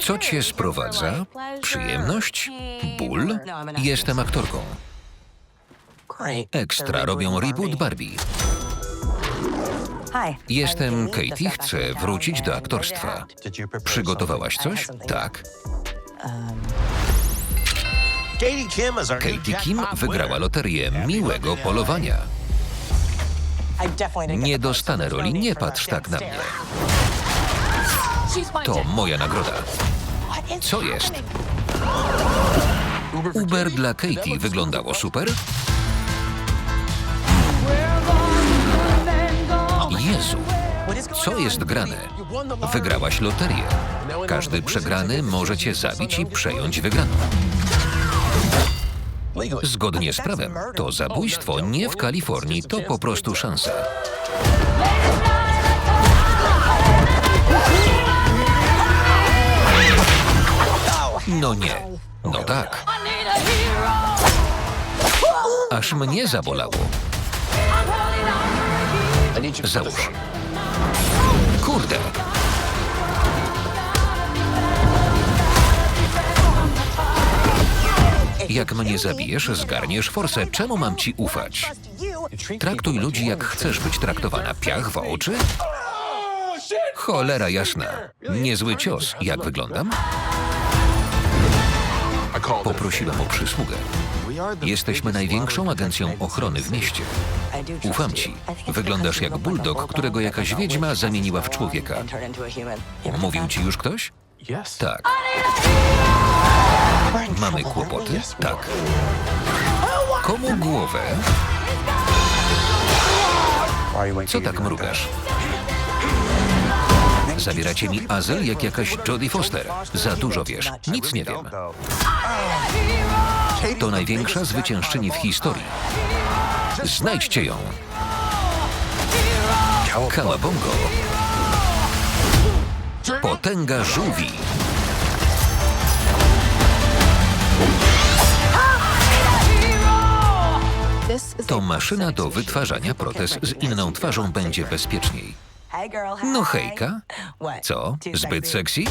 Co cię sprowadza? Przyjemność? Ból? Jestem aktorką. Ekstra robią reboot Barbie. Jestem Katie, chcę wrócić do aktorstwa. Przygotowałaś coś? Tak. Katie Kim wygrała loterię miłego polowania. Nie dostanę roli, nie patrz tak na mnie. To moja nagroda. Co jest? Uber dla Katie wyglądało super? Jezu, co jest grane? Wygrałaś loterię. Każdy przegrany może cię zabić i przejąć wygraną. Zgodnie z prawem, to zabójstwo nie w Kalifornii, to po prostu szansa. No nie. No tak. Aż mnie zabolało. Załóż. Kurde. Jak mnie zabijesz, zgarniesz forsę. Czemu mam ci ufać? Traktuj ludzi jak chcesz być traktowana. Piach w oczy? Cholera jasna. Niezły cios. Jak wyglądam? Poprosiłem o przysługę. Jesteśmy największą agencją ochrony w mieście. Ufam ci. Wyglądasz jak bulldog, którego jakaś wiedźma zamieniła w człowieka. Mówił ci już ktoś? Tak. Mamy kłopoty? Tak. Komu głowę? Co tak mrugasz? Zabieracie mi azyl jak jakaś Jodie Foster. Za dużo wiesz. Nic nie wiem. To największa zwyciężczyni w historii. Znajdźcie ją. Kałabongo. Potęga żółwi. To maszyna do wytwarzania protez z inną twarzą będzie bezpieczniej. No hejka. Co? Zbyt sexy?